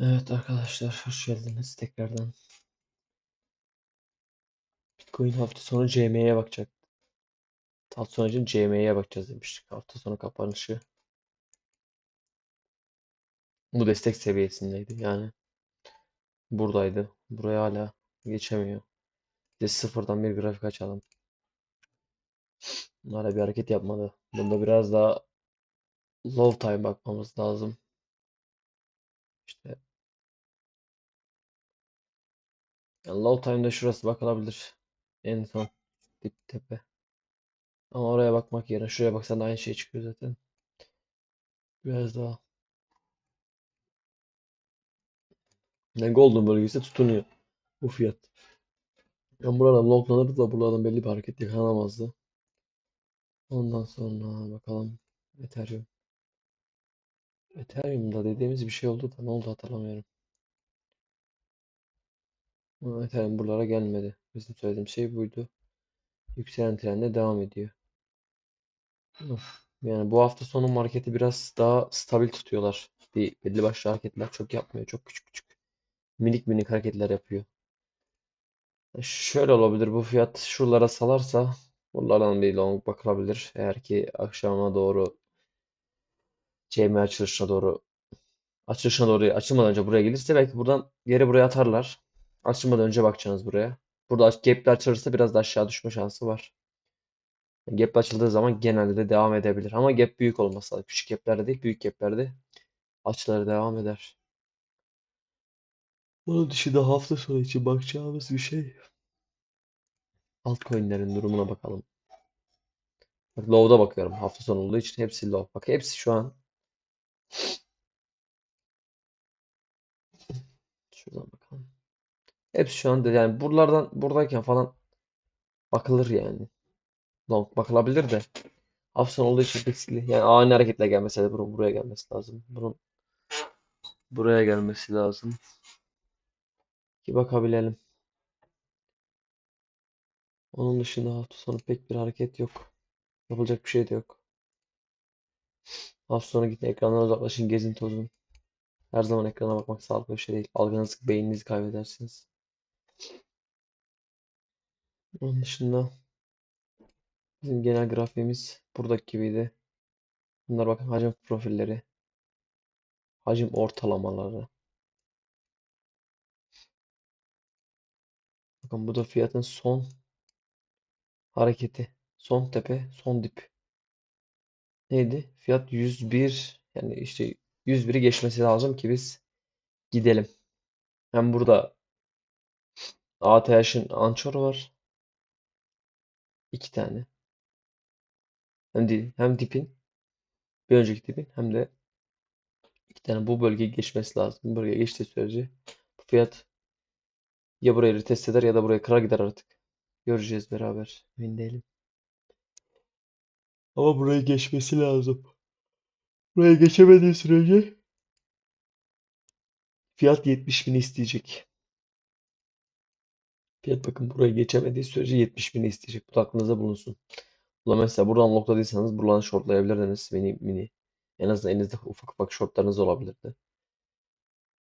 Evet arkadaşlar hoş geldiniz tekrardan. Bitcoin hafta sonu CM'ye bakacak. Hafta sonu için CM'ye bakacağız demiştik. Hafta sonu kapanışı. Bu destek seviyesindeydi. Yani buradaydı. Buraya hala geçemiyor. Biz sıfırdan bir grafik açalım. Hala bir hareket yapmadı. Bunda biraz daha low time bakmamız lazım. İşte yani low time'da şurası bakılabilir. En son dip tepe. Ama oraya bakmak yerine şuraya baksan aynı şey çıkıyor zaten. Biraz daha. Yani golden bölgesi tutunuyor bu fiyat. Yani buradan longlanırdı da buradan belli bir hareket yakalanamazdı. Ondan sonra bakalım Ethereum. Ethereum'da dediğimiz bir şey oldu da ne oldu hatırlamıyorum. Ethereum buralara gelmedi. Bizim söylediğim şey buydu. Yükselen trende devam ediyor. Of. Yani bu hafta sonu marketi biraz daha stabil tutuyorlar. Bir belli başlı hareketler çok yapmıyor. Çok küçük küçük. Minik minik hareketler yapıyor. Şöyle olabilir. Bu fiyat şuralara salarsa buralardan bir long bakılabilir. Eğer ki akşama doğru CM açılışına doğru açılışına doğru açılmadan önce buraya gelirse belki buradan geri buraya atarlar. Açılmadan önce bakacaksınız buraya. Burada gap'li açılırsa biraz da aşağı düşme şansı var. Gap açıldığı zaman genelde de devam edebilir. Ama gap büyük olması lazım. Küçük gaplerde değil, büyük gaplerde açıları devam eder. Bunun dışında hafta sonu için bakacağımız bir şey. Altcoin'lerin durumuna bakalım. Bak low'da bakıyorum. Hafta sonu olduğu için hepsi low. Bak hepsi şu an şuradan bakalım. Hepsi şu an yani buralardan buradayken falan bakılır yani. Long bakılabilir de. Sonu olduğu için riskli. Yani ani hareketle gelmesi de bunun buraya gelmesi lazım. Bunun buraya gelmesi lazım. Ki bakabilelim. Onun dışında hafta pek bir hareket yok. Yapılacak bir şey de yok. Hafta sonu gidin ekrandan uzaklaşın, gezin tozun. Her zaman ekrana bakmak sağlıklı bir şey değil. Algınızı, beyninizi kaybedersiniz. Onun dışında bizim genel grafiğimiz buradaki gibiydi. Bunlar bakın hacim profilleri. Hacim ortalamaları. Bakın bu da fiyatın son hareketi. Son tepe, son dip. Neydi? Fiyat 101. Yani işte 101'i geçmesi lazım ki biz gidelim. Hem burada ATH'ın Anchor var. iki tane. Hem değil, hem dipin bir önceki dipin hem de iki tane bu bölgeyi geçmesi lazım. Bu bölgeye geçtiği sürece bu fiyat ya burayı retest eder ya da buraya kırar gider artık. Göreceğiz beraber. Emin değilim. Ama burayı geçmesi lazım. Buraya geçemediği sürece fiyat 70 bin isteyecek. Fiyat bakın burayı geçemediği sürece 70 bin isteyecek. Bu da aklınızda bulunsun. Ulan mesela buradan lokladıysanız buradan shortlayabilirdiniz mini mini. En azından elinizde ufak ufak shortlarınız olabilirdi.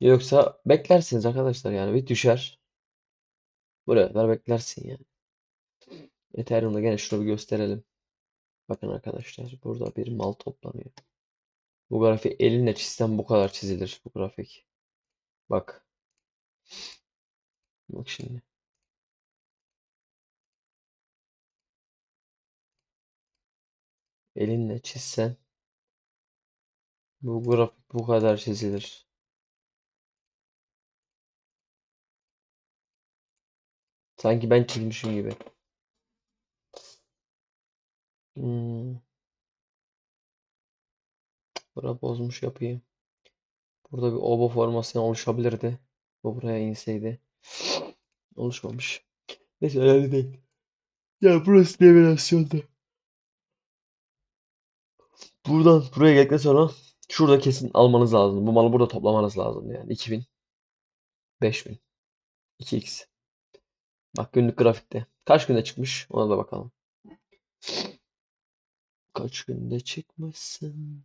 Yoksa beklersiniz arkadaşlar yani bir düşer. Buraya kadar beklersin yani. Ethereum'da gene şunu bir gösterelim. Bakın arkadaşlar burada bir mal toplanıyor. Bu grafik elinle çizsem bu kadar çizilir bu grafik. Bak. Bak şimdi. Elinle çizsen bu grafik bu kadar çizilir. Sanki ben çizmişim gibi. Hmm. Bura bozmuş yapayım. Burada bir obo formasyon oluşabilirdi. Bu buraya inseydi. Oluşmamış. Neyse önemli değil. Ya burası devilasyonda. Buradan buraya geldikten sonra şurada kesin almanız lazım. Bu malı burada toplamanız lazım yani. 2000 5000 2x. Bak günlük grafikte. Kaç günde çıkmış? Ona da bakalım. Kaç günde çıkmışsın?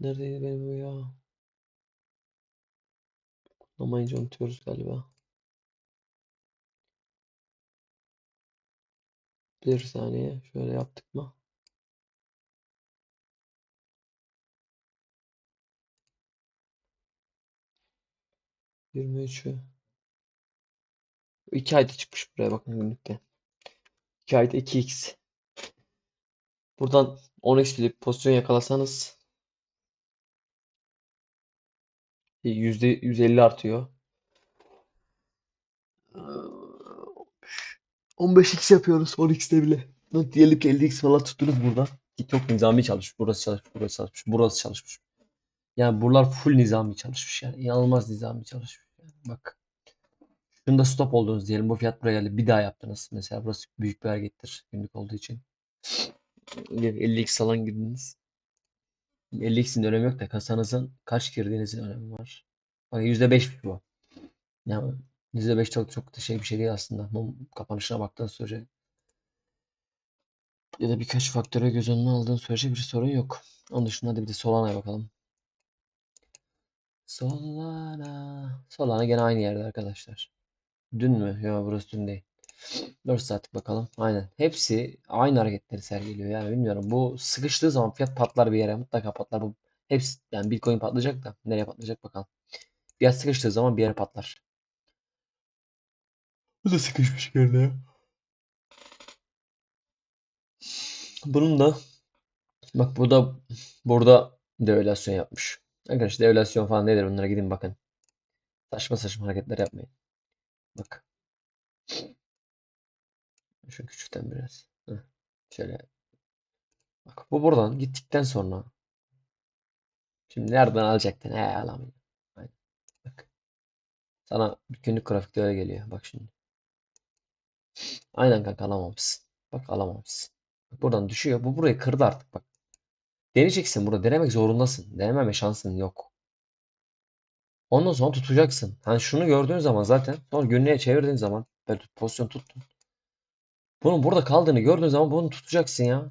Neredeydi benim bu ya? Tıklamayınca unutuyoruz galiba. Bir saniye şöyle yaptık mı? Yirmi üçü. İki ayda çıkmış buraya bakın günlükte. İki ayda 2x. Buradan 10x bir pozisyon yakalasanız yüzde 150 artıyor. 15x yapıyoruz 10x'te bile. Diyelim ki 50x falan tuttunuz burada. Ki çok nizami çalışmış. Burası çalışmış, burası çalışmış, burası çalışmış. Yani buralar full nizami çalışmış yani. İnanılmaz nizami çalışmış. Yani bak. Şunda stop oldunuz diyelim. Bu fiyat buraya geldi. Bir daha yaptınız. Mesela burası büyük bir harekettir günlük olduğu için. 50x falan girdiniz. 50x'in önemi yok da kasanızın kaç girdiğinizin önemi var. Bak %5 bu. Yani %5 çok çok da şey bir şey değil aslında. Mum kapanışına baktığın sürece ya da birkaç faktöre göz önüne aldığın sürece bir sorun yok. Onun dışında hadi bir de Solana'ya bakalım. Solana. Solana gene aynı yerde arkadaşlar. Dün mü? Yok burası dün değil. 4 saatlik bakalım. Aynen. Hepsi aynı hareketleri sergiliyor. Yani bilmiyorum. Bu sıkıştığı zaman fiyat patlar bir yere. Mutlaka patlar. Bu hepsi yani Bitcoin patlayacak da nereye patlayacak bakalım. Fiyat sıkıştığı zaman bir yere patlar. Bu da sıkışmış görünüyor. Bunun da bak bu da burada devalüasyon yapmış. Arkadaşlar devalüasyon falan nedir bunlara gidin bakın. Saçma saçma hareketler yapmayın. Bak. Şu küçükten biraz. Şöyle. Bak bu buradan gittikten sonra şimdi nereden alacaktın? He. Aynen. Bak. Sana günlük grafikte öyle geliyor. Bak şimdi. Aynen kanka alamamışsın. Bak alamamışsın. Bak buradan düşüyor. Bu burayı kırdı artık bak. Deneyeceksin burada. Denemek zorundasın. Denememe şansın yok. Ondan sonra tutacaksın. Hani şunu gördüğün zaman zaten sonra günlüğe çevirdiğin zaman böyle pozisyon tuttun. Bunun burada kaldığını gördüğün zaman bunu tutacaksın ya.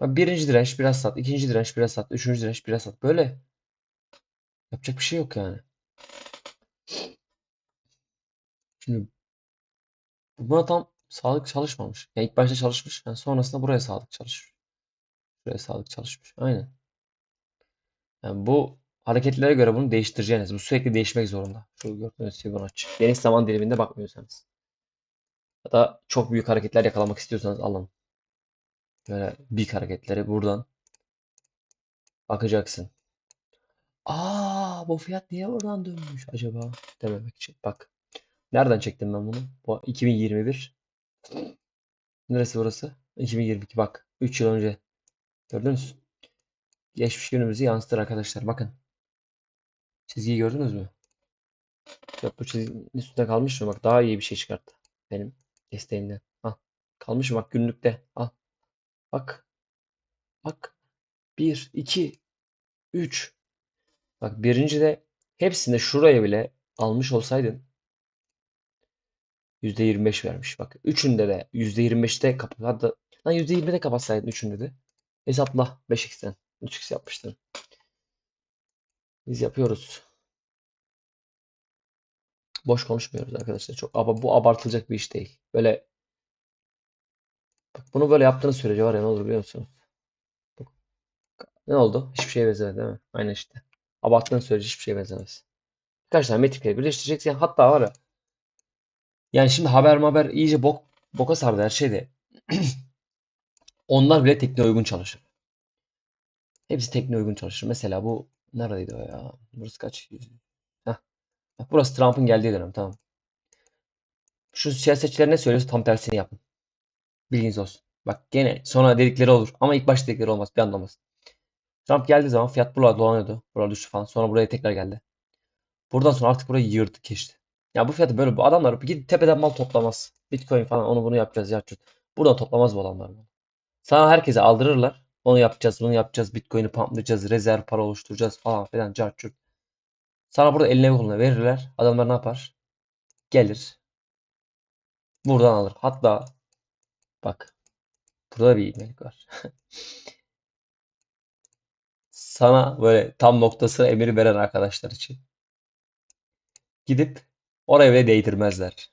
Bak birinci direnç biraz sat, ikinci direnç biraz sat, üçüncü direnç biraz sat. Böyle. Yapacak bir şey yok yani. Şimdi buna tam sağlık çalışmamış. Yani ilk başta çalışmış. Yani sonrasında buraya sağlık çalışmış. Buraya sağlık çalışmış. Aynen. Yani bu hareketlere göre bunu değiştireceğiniz. Bu sürekli değişmek zorunda. Şu gördüğünüz Fibonacci. Geniş zaman diliminde bakmıyorsanız. Ya da çok büyük hareketler yakalamak istiyorsanız alın. Böyle büyük hareketleri buradan bakacaksın. Aa bu fiyat niye buradan dönmüş acaba dememek için. Bak. Nereden çektim ben bunu? Bu 2021. Neresi burası? 2022 bak. 3 yıl önce. Gördünüz. Geçmiş günümüzü yansıtır arkadaşlar. Bakın. Çizgiyi gördünüz mü? Yok bu çizginin üstünde kalmış mı? Bak daha iyi bir şey çıkarttı. Benim desteğimden. Al. Kalmış mı? Bak günlükte. Al. Bak. Bak. 1, 2, 3. Bak birinci de hepsinde şuraya bile almış olsaydın %25 vermiş. Bak üçünde de %25'te kapat. Hatta lan %20'de kapatsaydın üçünde de. Hesapla 5x'ten. 3x yapmıştın. Biz yapıyoruz. Boş konuşmuyoruz arkadaşlar. Çok ama bu abartılacak bir iş değil. Böyle bak bunu böyle yaptığınız sürece var ya ne olur biliyor musunuz? Ne oldu? Hiçbir şeye benzemedi değil mi? Aynı işte. Abarttığın sürece hiçbir şeye benzemez. Birkaç tane metrikleri birleştireceksin. Hatta var ya yani şimdi haber haber iyice bok, boka sardı her şeyde. Onlar bile tekniğe uygun çalışır. Hepsi tekniğe uygun çalışır. Mesela bu neredeydi o ya? Burası kaç? Burası Trump'ın geldiği dönem tamam. Şu siyasetçiler ne söylüyorsa tam tersini yapın. Bilginiz olsun. Bak gene sonra dedikleri olur. Ama ilk başta dedikleri olmaz. Bir anda olmaz. Trump geldiği zaman fiyat buralarda dolanıyordu. Buralar düştü falan. Sonra buraya tekrar geldi. Buradan sonra artık burayı yırdı geçti. Ya bu fiyatı böyle bu adamlar gidip tepeden mal toplamaz. Bitcoin falan onu bunu yapacağız yapacağız. Buradan toplamaz bu adamlar. Sana herkese aldırırlar. Onu yapacağız, bunu yapacağız. Bitcoin'i pumplayacağız, rezerv para oluşturacağız falan filan carçurt. Sana burada eline koluna verirler. Adamlar ne yapar? Gelir. Buradan alır. Hatta bak burada bir iyilik var. Sana böyle tam noktası emir veren arkadaşlar için. gidip oraya bile değdirmezler.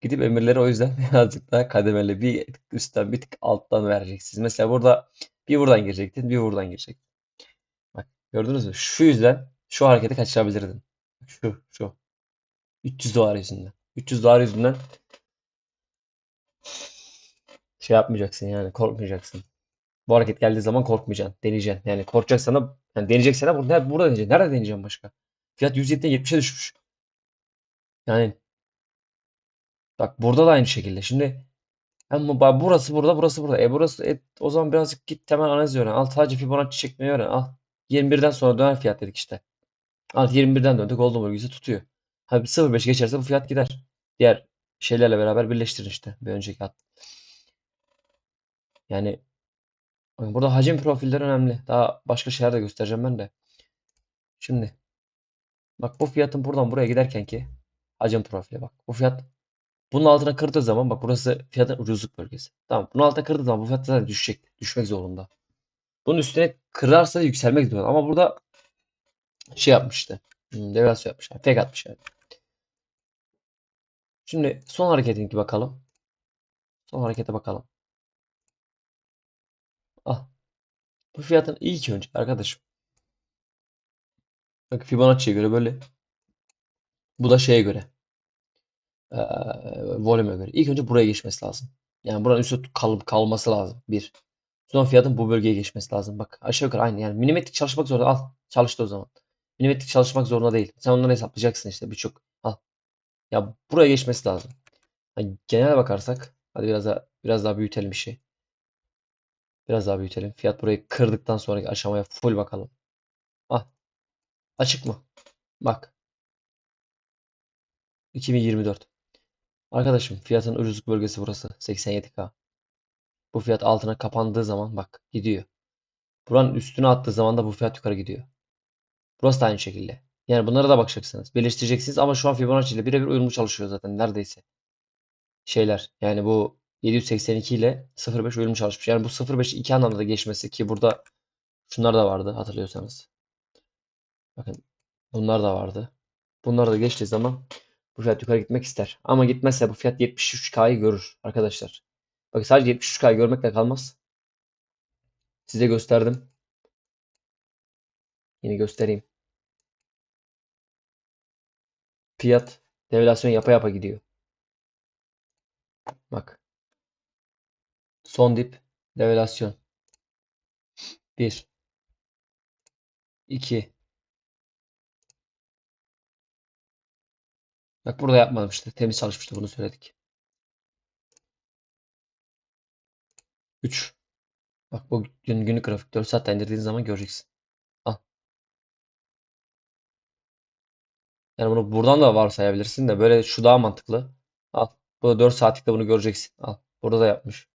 Gidip emirleri o yüzden birazcık daha kademeli bir üstten bir tık alttan vereceksiniz. Mesela burada bir buradan girecektin, bir buradan girecektin. Bak gördünüz mü? Şu yüzden şu hareketi kaçırabilirdin. Şu, şu. 300 dolar yüzünden. 300 dolar yüzünden şey yapmayacaksın yani korkmayacaksın. Bu hareket geldiği zaman korkmayacaksın. Deneyeceksin. Yani korkacaksan da yani deneyeceksen de burada, burada deneyeceksin. Nerede deneyeceksin başka? Fiyat 107'den 70'e düşmüş. Yani bak burada da aynı şekilde. Şimdi ama burası burada burası burada. E burası e, o zaman birazcık git temel analiz öğren. Al sadece Fibonacci çekmeyi öğren. Al. 21'den sonra döner fiyat dedik işte. Al 21'den döndü. Golden bölgesi tutuyor. Abi 0.5 geçerse bu fiyat gider. Diğer şeylerle beraber birleştirin işte. Bir önceki at. Yani burada hacim profilleri önemli. Daha başka şeyler de göstereceğim ben de. Şimdi bak bu fiyatın buradan buraya giderken ki hacim profili bak. Bu fiyat bunun altına kırdığı zaman bak burası fiyatın ucuzluk bölgesi. Tamam. Bunun altına kırdığı zaman bu fiyat zaten düşecek. Düşmek zorunda. Bunun üstüne kırarsa yükselmek zorunda. Ama burada şey yapmıştı. Hmm, devalüasyon yapmış. Yani fake atmış yani. Şimdi son hareketinki bakalım. Son harekete bakalım. Ah. Bu fiyatın ilk önce arkadaşım. Bak Fibonacci'ye göre böyle. Bu da şeye göre. Ee, volüme göre. İlk önce buraya geçmesi lazım. Yani buranın üstü kal kalması lazım. Bir. Sonra fiyatın bu bölgeye geçmesi lazım. Bak aşağı yukarı aynı. Yani milimetrik çalışmak zorunda. Al. Çalıştı o zaman. Milimetrik çalışmak zorunda değil. Sen onları hesaplayacaksın işte birçok. Al. Ya buraya geçmesi lazım. Yani genel bakarsak hadi biraz daha biraz daha büyütelim işi. Biraz daha büyütelim. Fiyat burayı kırdıktan sonraki aşamaya full bakalım. Ah. Açık mı? Bak. 2024. Arkadaşım fiyatın ucuzluk bölgesi burası. 87K. Bu fiyat altına kapandığı zaman bak gidiyor. Buranın üstüne attığı zaman da bu fiyat yukarı gidiyor. Burası da aynı şekilde. Yani bunlara da bakacaksınız. Birleştireceksiniz ama şu an Fibonacci ile birebir uyumlu çalışıyor zaten neredeyse. Şeyler yani bu 782 ile 0.5 uyumlu çalışmış. Yani bu 0.5 iki anlamda da geçmesi ki burada şunlar da vardı hatırlıyorsanız. Bakın bunlar da vardı. Bunlar da geçtiği zaman bu fiyat yukarı gitmek ister. Ama gitmezse bu fiyat 73K'yı görür arkadaşlar. Bakın sadece 73K görmekle kalmaz. Size gösterdim. Yine göstereyim. Fiyat devalüasyon yapa yapa gidiyor. Bak. Son dip devalüasyon. 1 2 Bak burada yapmadım işte. Temiz çalışmıştı bunu söyledik. 3 Bak bu gün günlük grafik 4 saatte indirdiğin zaman göreceksin. Al. Yani bunu buradan da varsayabilirsin de böyle şu daha mantıklı. Al. Burada 4 saatlikte bunu göreceksin. Al. Burada da yapmış.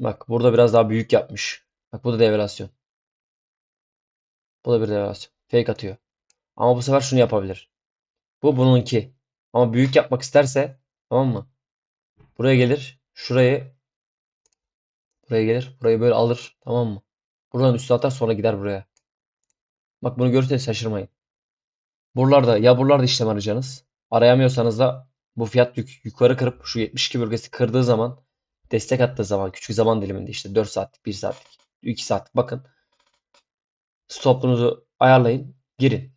Bak burada biraz daha büyük yapmış. Bak bu da devalüasyon. Bu da bir devalüasyon. Fake atıyor. Ama bu sefer şunu yapabilir. Bu bununki. Ama büyük yapmak isterse tamam mı? Buraya gelir. Şurayı buraya gelir. Burayı böyle alır. Tamam mı? Buradan üstüne atar sonra gider buraya. Bak bunu görürseniz şaşırmayın. Buralarda ya buralarda işlem arayacaksınız. Arayamıyorsanız da bu fiyat yuk- yukarı kırıp şu 72 bölgesi kırdığı zaman destek attığı zaman küçük zaman diliminde işte 4 saatlik, 1 saatlik, 2 saatlik bakın. Stopunuzu ayarlayın, girin.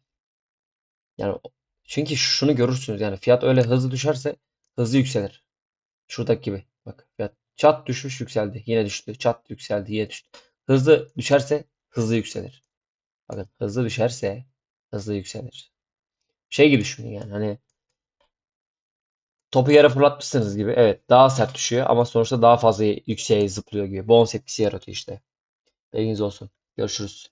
Yani çünkü şunu görürsünüz yani fiyat öyle hızlı düşerse hızlı yükselir. Şuradaki gibi. Bak fiyat çat düşmüş yükseldi. Yine düştü. Çat yükseldi. Yine düştü. Hızlı düşerse hızlı yükselir. Bakın hızlı düşerse hızlı yükselir. Şey gibi düşünün yani hani topu yere fırlatmışsınız gibi. Evet daha sert düşüyor ama sonuçta daha fazla yükseğe zıplıyor gibi. Bounce etkisi yaratıyor işte. Bilginiz olsun. Görüşürüz.